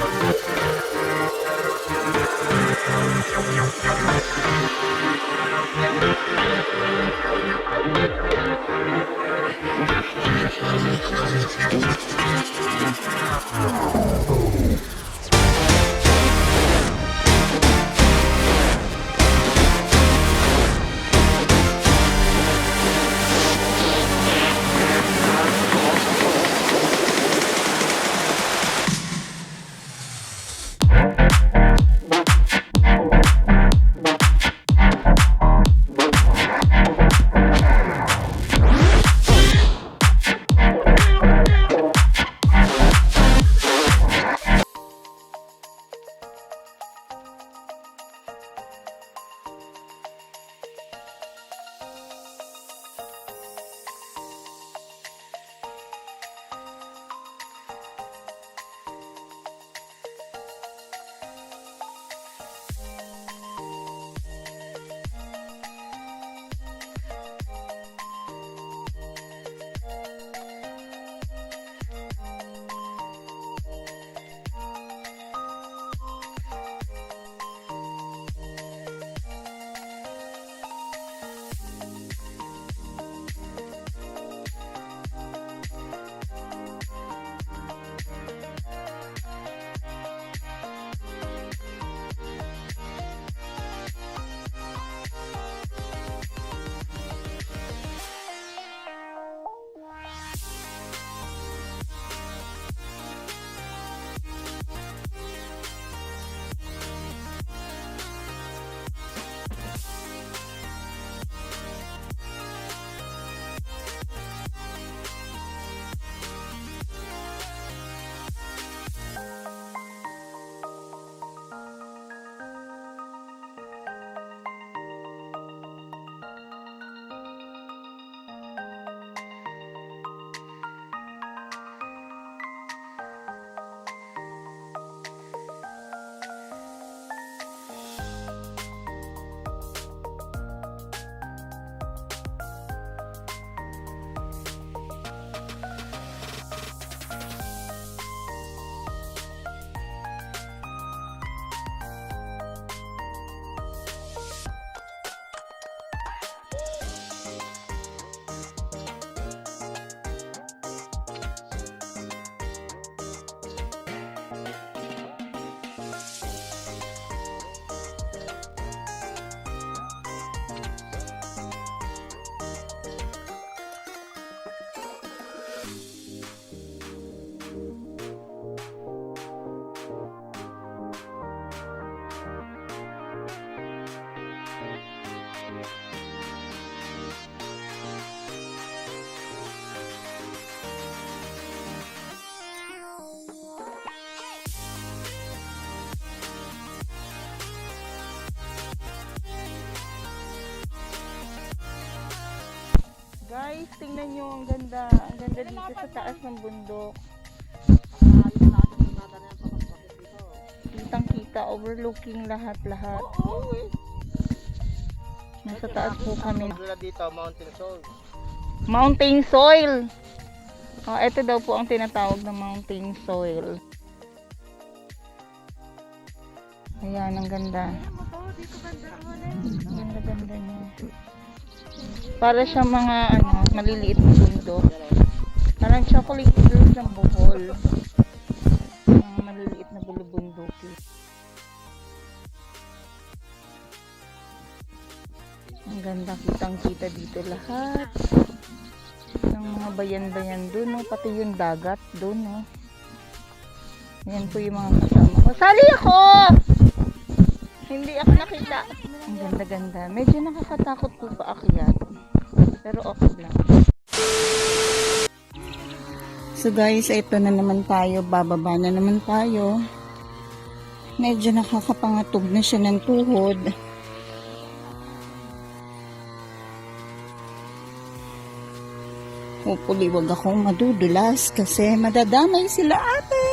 Oh. Guys, tingnan nyo, ang ganda. Ang ganda dito sa taas ng bundok. Kitang kita, overlooking lahat-lahat. Nasa taas po kami. Dito, mountain soul. Mountain soil. Oh, ito daw po ang tinatawag na mountain soil. Ayan, ang ganda. Ang ganda-ganda niya. Para siya mga ano, maliliit na bundok. Parang chocolate hills ng Bohol. Mga maliliit na bulubundok. Ang ganda kitang kita dito lahat. Ng mga bayan-bayan dun, no? pati yung dagat dun. No? Yan po yung mga kasama ko. Sali ako! Hindi ako nakita. Ang ganda-ganda. Medyo nakakatakot po paakyat. Pero okay lang. So guys, ito na naman tayo. Bababa na naman tayo. Medyo nakakapangatog na siya ng tuhod. Hopefully, wag akong madudulas kasi madadamay sila ate.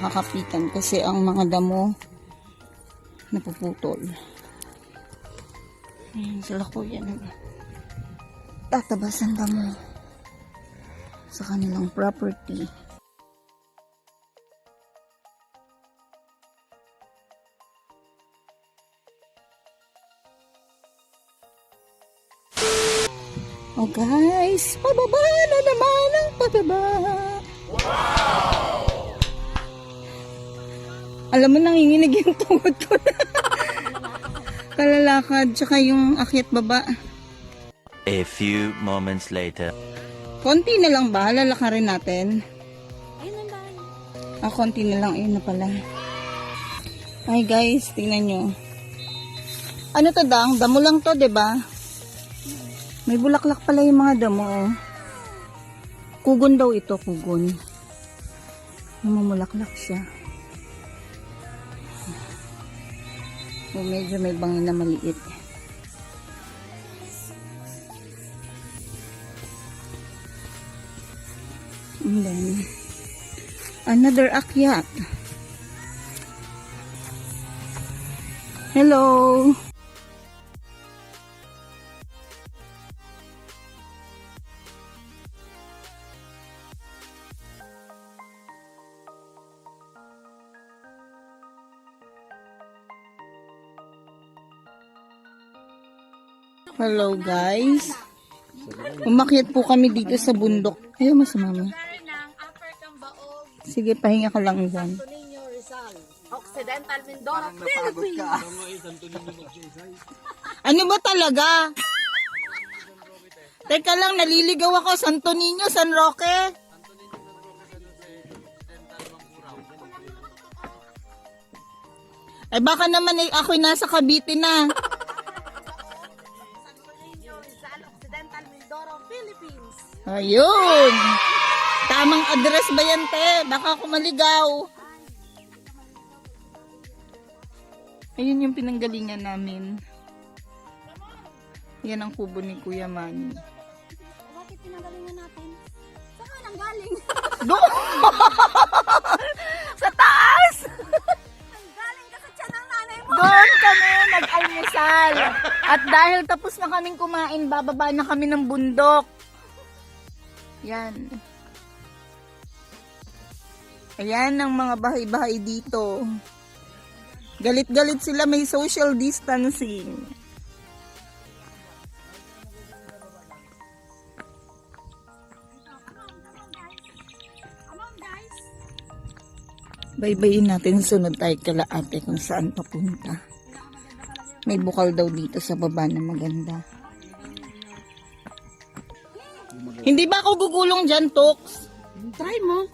Makakapitan kasi ang mga damo napuputol. Ayan sila kuya na tatabas ang damo sa kanilang property. Oh guys, pababa na naman ang pababa. Alam mo, nanginginig yung tuhod ko na. Kalalakad, tsaka yung akyat baba. A few moments later. Konti na lang ba? Lalakarin natin. Ayun ang bahay. Ah, konti na lang. Ayun na pala. Ay guys, tingnan nyo. Ano to dang? Damo lang to, 'di ba? May bulaklak pala yung mga damo. Oh. Kugon daw ito, kugon. Namumulaklak siya. Oh, medyo may bangin na maliit. And then, another akyat. Hello. Hello guys. Umakyat po kami dito sa bundok. Ng Upper Cambaog, Sige, pahinga ka lang dyan. Occidental Mindoro, Philippines. Ano ba talaga? Teka lang, naliligaw ako. Santo Niño, San Roque. Ay baka naman eh, ako'y nasa Cavite na. Ayun. Tamang address ba yan, te? Baka ako maligaw. Ayun yung pinanggalingan namin. Yan ang kubo ni Kuya Manny. Bakit pinagalingan natin? Saan ka galing? Doon! sa taas! Ang galing ka sa tiyan ng nanay mo. Doon kami nag-almusal. At dahil tapos na kaming kumain, bababa na kami ng bundok. Yan. Ayan ang mga bahay-bahay dito. Galit-galit sila may social distancing. Baybayin natin sunod tayo kala ate kung saan papunta. May bukal daw dito sa baba na maganda. Hindi ba ako gugulong dyan, Tox? Try mo.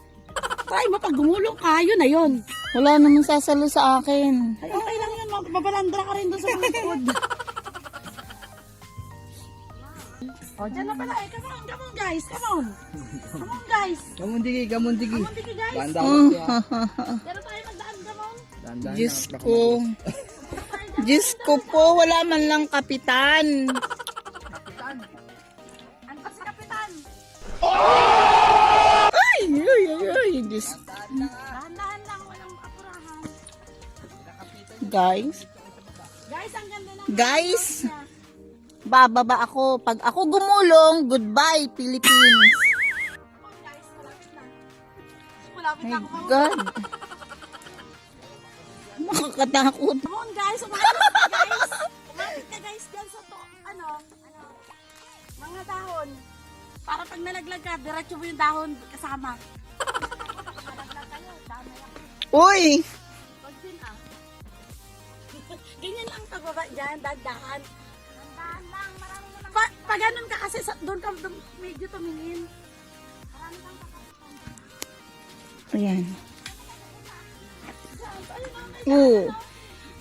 Try mo pag gumulong ka, yun na yun. Wala namang sasalo sa akin. Ay, okay lang yun. Mababalandra ka rin doon sa mga food. oh, dyan na pala eh. Come on, come on guys. Come on. Come on guys. Come on, dito guys. Banda Mm. Pero tayo magdaan, come on. Diyos ko. Diyos ko po, wala man lang kapitan. Guys, Guys, ang ganda ng guys, bababa ako. Pag ako gumulong, goodbye, Philippines. guys. Malapit My ako. God. Nakakatakot. Come on guys, umapit na guys. Umapit na guys dyan sa to, ano, ano, mga dahon. Para pag nalaglag ka, diretso mo yung dahon kasama. Uy! Dyan, dahan-dahan. Dahan lang, marami na lang. Pa, pag ganun ka kasi, sa, doon ka doon, medyo tumingin. Marami lang kakapitan. Ayan. Oo.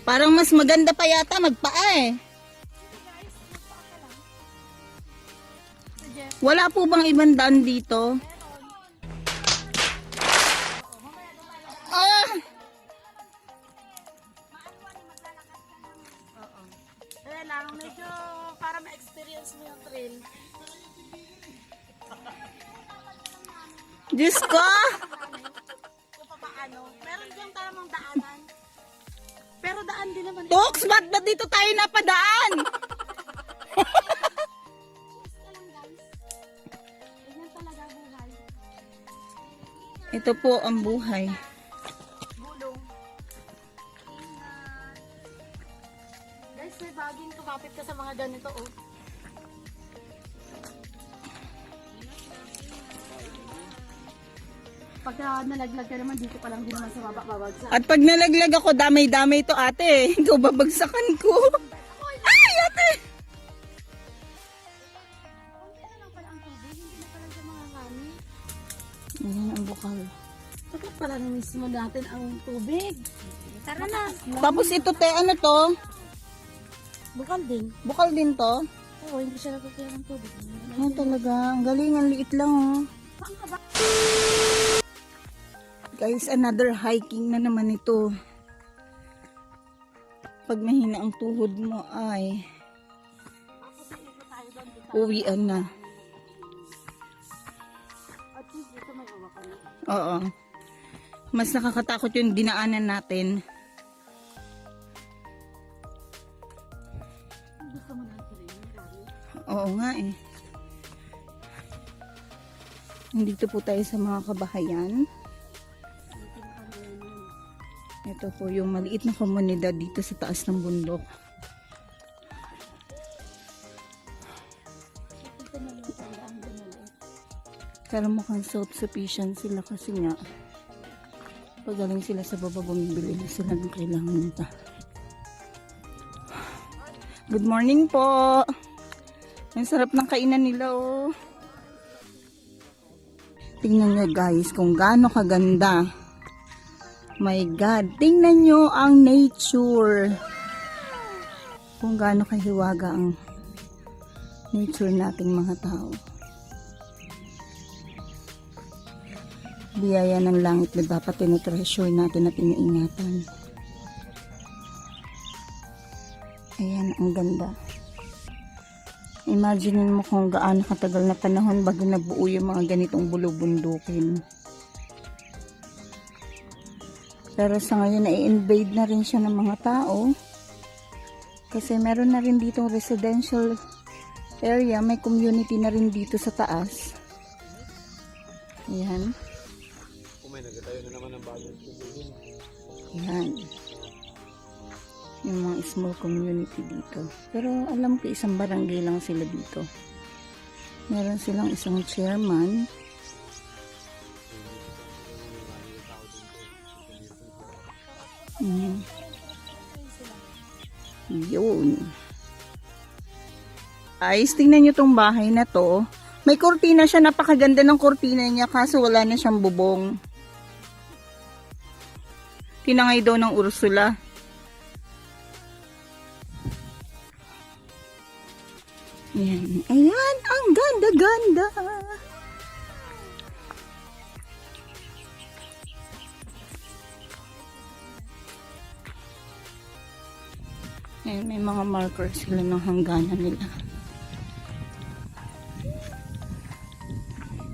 Parang mas maganda pa yata magpaa eh. Wala po bang ibang daan dito? Lang, medyo para ma-experience mo yung thrill. Diyos ko! Kung paano. yung tamang daanan. Pero daan din naman. Tox, ba't ba dito tayo napadaan? Ito po ang buhay. Nalaglag ka naman, dito pa lang din naman sa baba babagsak. At pag nalaglag ako, damay-damay to ate. Ikaw babagsakan ko. Ay, ate! Konti na lang pala ang tubig, hindi na pala siya mga kami. Ayan ang bukal. Bakit pala na mismo natin ang tubig? Tara na. Tapos ito te, ano to? Bukal din. Bukal din to? Oo, hindi siya nagkakaya ng tubig. Ah, talaga. Ang galing, ang liit lang oh. Guys, another hiking na naman ito. Pag mahina ang tuhod mo ay uwian na. Oo. Mas nakakatakot yung dinaanan natin. Oo nga eh. Nandito po tayo sa mga kabahayan. Ito po yung maliit na komunidad dito sa taas ng bundok. Pero mukhang self-sufficient sila kasi nga pagaling sila sa baba bumibili na sila ng kailangan nila. Good morning po! Ang sarap ng kainan nila oh. Tingnan nyo guys kung gaano kaganda. My God, tingnan nyo ang nature. Kung gaano kahiwaga ang nature nating mga tao. biyaya ng langit na dapat tinetreasure natin at iniingatan. Ayan, ang ganda. Imagine mo kung gaano katagal na panahon bago nabuo yung mga ganitong bulubundukin. Pero sa ngayon, na-invade na rin siya ng mga tao. Kasi meron na rin ditong residential area. May community na rin dito sa taas. Ayan. Yan. Yung mga small community dito. Pero alam ko isang barangay lang sila dito. Meron silang isang chairman. Mm. Yun. Ayos, tingnan nyo tong bahay na to. May kortina siya, napakaganda ng kortina niya kaso wala na siyang bubong. Tinangay daw ng Ursula. Ayan. Ayan, ang ganda-ganda. Ayan, may mga markers sila ng hangganan nila.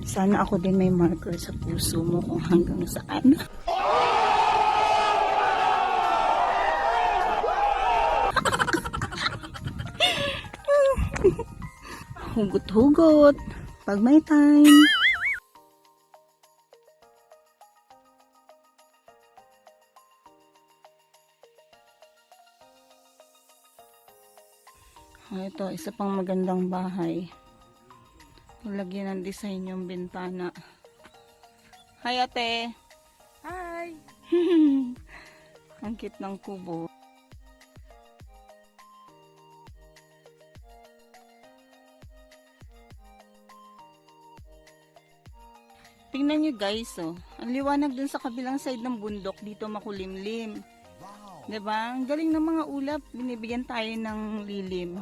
Sana ako din may marker sa puso mo kung hanggang saan. Hugot-hugot. Pag may time. Isa pang magandang bahay. Lagyan ng design yung bintana. Hi, ate. Hi! Ang cute ng kubo. Tingnan nyo guys, oh. Ang liwanag dun sa kabilang side ng bundok, dito makulimlim. 'Di ba? Ang galing ng mga ulap, binibigyan tayo ng lilim.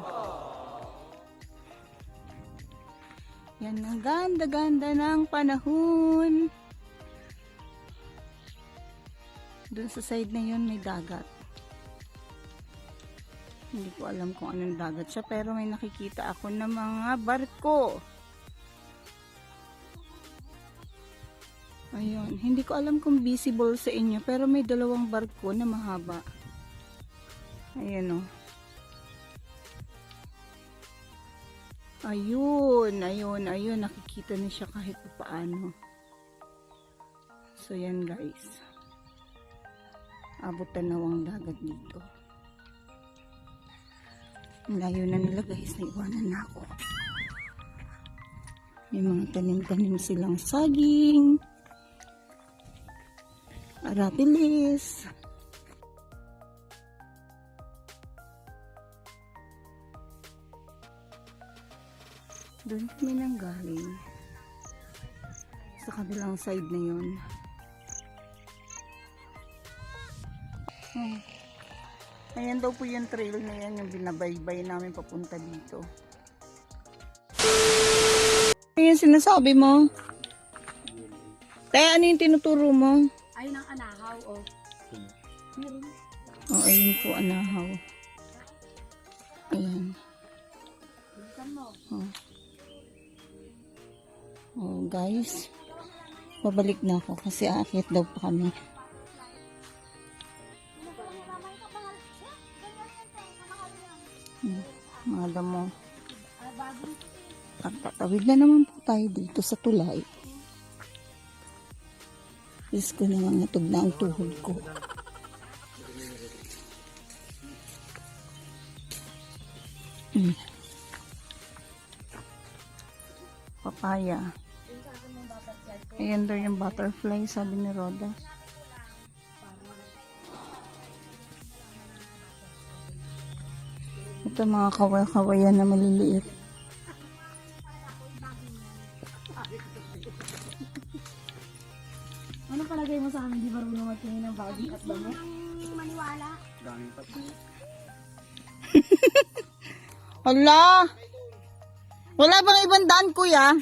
Yan, ang ganda-ganda ng panahon. Doon sa side na yun, may dagat. Hindi ko alam kung anong dagat siya, pero may nakikita ako ng mga barko. Ayun. Hindi ko alam kung visible sa inyo, pero may dalawang barko na mahaba. Ayun oh. Ayun, ayun, ayun. Nakikita na siya kahit pa paano. So, yan guys. Abot tanawang dagat dito. Ang Layo na nila guys. Naiwanan na ako. May mga tanim-tanim silang saging. Arabilis. Doon kami nang galing. Sa kabilang side na yun. Hmm. Ayan daw po yung trail na yan, yung binabaybay namin papunta dito. Ano yung sinasabi mo? Tay, ano yung tinuturo mo? Ayun ang anahaw, oh. Meron. Oh, ayun po, anahaw. Ayan. Mo. Oh. Oh, guys. Babalik na ako kasi aakit daw pa kami. Hmm, mga damo. Tatawid na naman po tayo dito sa tulay. Diyos ko naman natog na ang tuhod ko. Hmm. Papaya. Ayan daw yung butterfly, sabi ni Roda. Ito mga kaway-kawayan na maliliit. Ano palagay mo sa amin? Di marunong magtingin ng bagay at damo? maniwala. Hala! Wala bang ibang daan, kuya?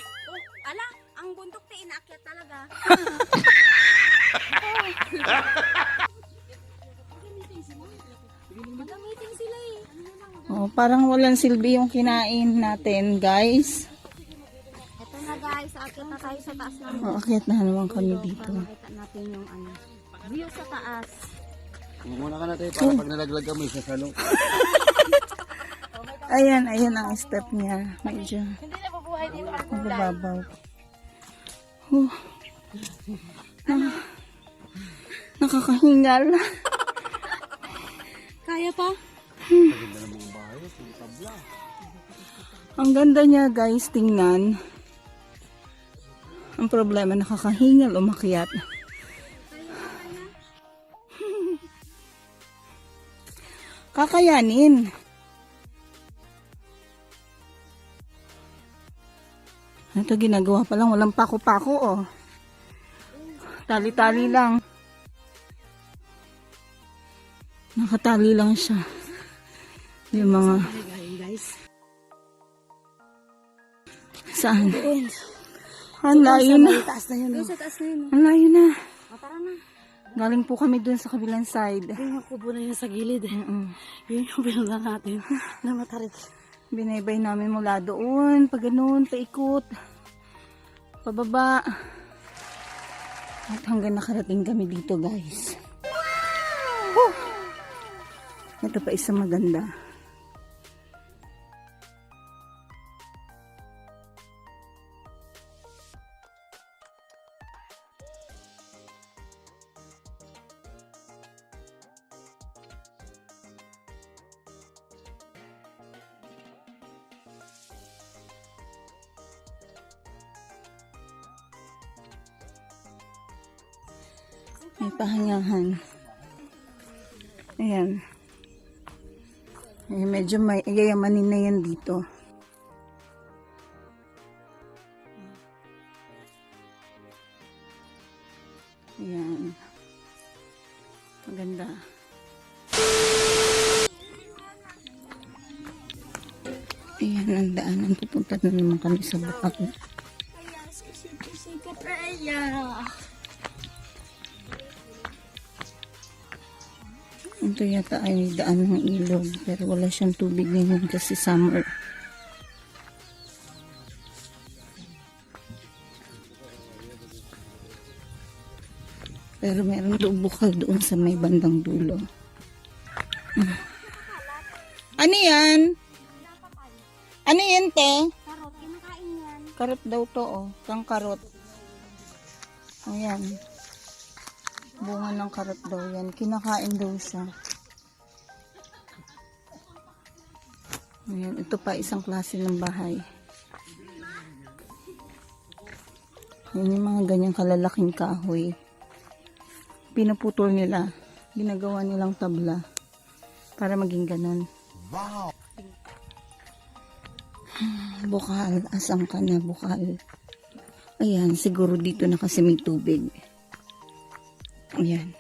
Oh, parang walang silbi yung kinain natin, guys. Ito na guys, akyat na tayo sa taas ng Oh, akyat na naman kami dito. Para makita natin yung ano, view sa taas. Muna ka natin para pag nalaglag kami sa salong. Ayan, ayan ang step niya. Medyo Hindi na mabuhay dito ang mababaw. Oh. Ah. Nakakahingal. Kaya pa? Ang ganda niya, guys, tingnan. Ang problema, nakakahingal umakyat. Kakayanin. Ito ginagawa pa lang, walang pako-pako, oh. Tali-tali lang. Nakatali lang siya. Yung mga... Saan? Ang layo na. Ang layo na. Galing po kami dun sa kabilang side. Yung kubo na yun sa gilid. Mm-mm. Yun yung pinunta natin. na matarik. Binaybay namin mula doon, pag ganun, paikot, pababa. At hanggang nakarating kami dito, guys. Whew! Ito pa isa maganda. May pahangahan. Ayan. Eh, medyo may yayamanin na yan dito. Ayan. Maganda. Ayan ang daanan. Pupunta na naman kami sa Bukak. Ito yata ay daan ng ilog pero wala siyang tubig ngayon kasi summer. Pero meron doon bukal doon sa may bandang dulo. Ano yan? Ano yan, te? Karot, kinakain yan. Karot daw to, oh. Kang karot. Ayan. Bunga ng karot daw yan. Kinakain daw siya. Ayan. Ito pa isang klase ng bahay. Yan yung mga ganyang kalalaking kahoy. Pinuputol nila. Ginagawa nilang tabla. Para maging ganon. Bukal. Asang ka na, bukal. Ayan, siguro dito na kasi may tubig. Ayan.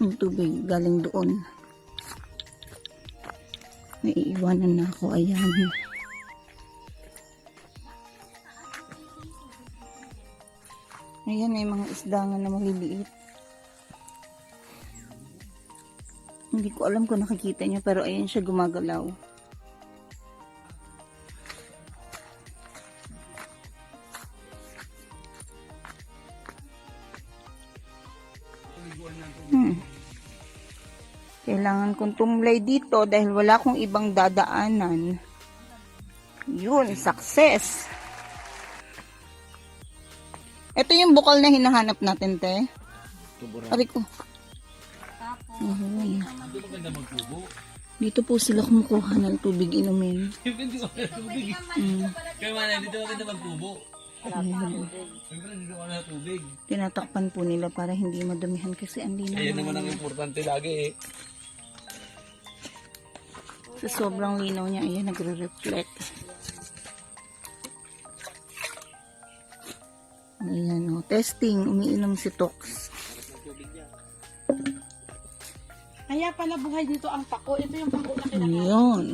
Yung tubig galing doon. Naiiwanan na ako. Ayan. Ayan, may mga isdangan na maliliit. Hindi ko alam kung nakikita niyo, pero ayan siya gumagalaw. Kailangan kong tumlay dito dahil wala akong ibang dadaanan. Yun, success. Ito yung bukal na hinahanap natin, te. Aray ko. Ayun. Dito po sila kumukuha ng tubig inumin. Mm. Kaya man, dito maganda tubig. Tinatakpan po nila para hindi madumihan kasi ang linaw. Ayan naman ang importante lagi eh. Sa sobrang linaw niya, ayan, nagre-reflect. Ayan, oh. Testing, umiinom si Tox. Kaya pala buhay dito ang pako. Ito yung pako na kinakain. Ayun.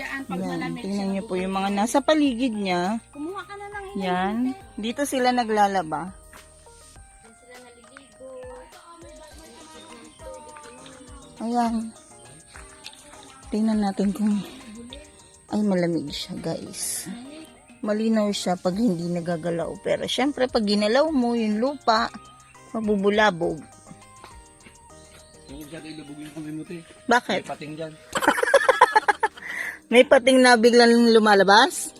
Yan, pag Yan, tingnan niyo po yung mga nasa paligid niya. Kumuha ka na ng. Yan. Dito sila naglalaba. Ayan. Tingnan natin kung ay malamig siya, guys. Malinaw siya pag hindi nagagalaw. Pero syempre, pag ginalaw mo yung lupa, mabubulabog. Huwag dyan ilubugin ko mo. Bakit? Pating dyan. May pating na biglang lumalabas?